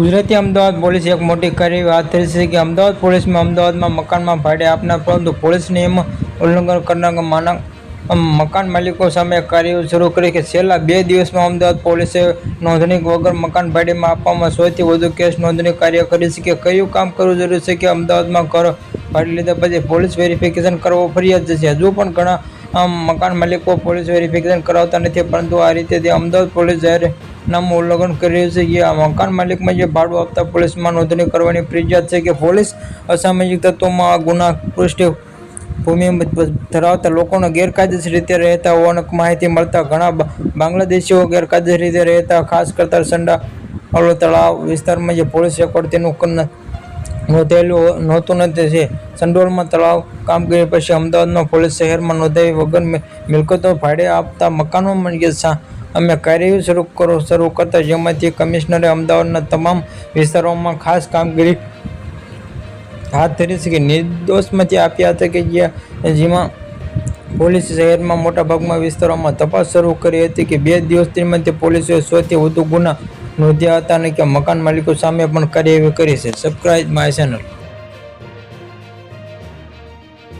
ગુજરાતી અમદાવાદ પોલીસે એક મોટી કરી વાત કરી છે કે અમદાવાદ પોલીસમાં અમદાવાદમાં મકાનમાં ભાડે આપનાર, પરંતુ પોલીસ નિયમ ઉલ્લંઘન કરનાર માનક મકાન માલિકો સામે કાર્યવાહી શરૂ કરી કે છેલ્લા બે દિવસમાં અમદાવાદ પોલીસે નોંધણી વગર મકાન ભાડેમાં આપવામાં સૌથી વધુ કેસ નોંધણી કાર્ય કરી છે કે કયું કામ કરવું જરૂરી છે કે અમદાવાદમાં ઘર ભાડે લીધા પછી પોલીસ વેરિફિકેશન કરવો ફરિયાદ છે? હજુ પણ ઘણા મકાન માલિકો પોલીસ વેરિફિકેશન કરાવતા નથી, પરંતુ આ રીતે તે અમદાવાદ પોલીસ જાહેરનામું ઉલ્લંઘન કરી રહ્યું છે કે આ મકાન માલિકમાં જે ભાડું આપતા પોલીસમાં નોંધણી કરવાની ફરજિયાત છે કે પોલીસ અસામાજિક તત્વોમાં ગુના પૃષ્ઠ ભૂમિ ધરાવતા લોકોને ગેરકાયદેસર રીતે રહેતા હોવાની માહિતી મળતા ઘણા બાંગ્લાદેશીઓ ગેરકાયદેસર રીતે રહેતા, ખાસ કરતા સંડા તળાવ વિસ્તારમાં જે પોલીસ રેકોર્ડ તેનું નોંધાયેલું નહોતું નથી છે. સંડોળમાં તળાવ કામગીરી પછી અમદાવાદમાં પોલીસ શહેરમાં નોંધાવી વગર મિલકતો ભાડે આપતા મકાનોમાં જે સા- અમે કાર્યવાહી શરૂ કરો, શરૂ કરતા જેમાંથી કમિશનરે અમદાવાદના તમામ વિસ્તારોમાં ખાસ કામગીરી હાથ ધરી છે કે નિર્દોષમાંથી આપ્યા હતા કે જ્યાં, જેમાં પોલીસ શહેરમાં મોટાભાગમાં વિસ્તારોમાં તપાસ શરૂ કરી હતી કે બે દિવસ દરમિયાન પોલીસોએ સૌથી વધુ ગુના નોંધ્યા હતા અને કે મકાન માલિકો સામે પણ કાર્યવાહી કરી છે. Subscribe my channel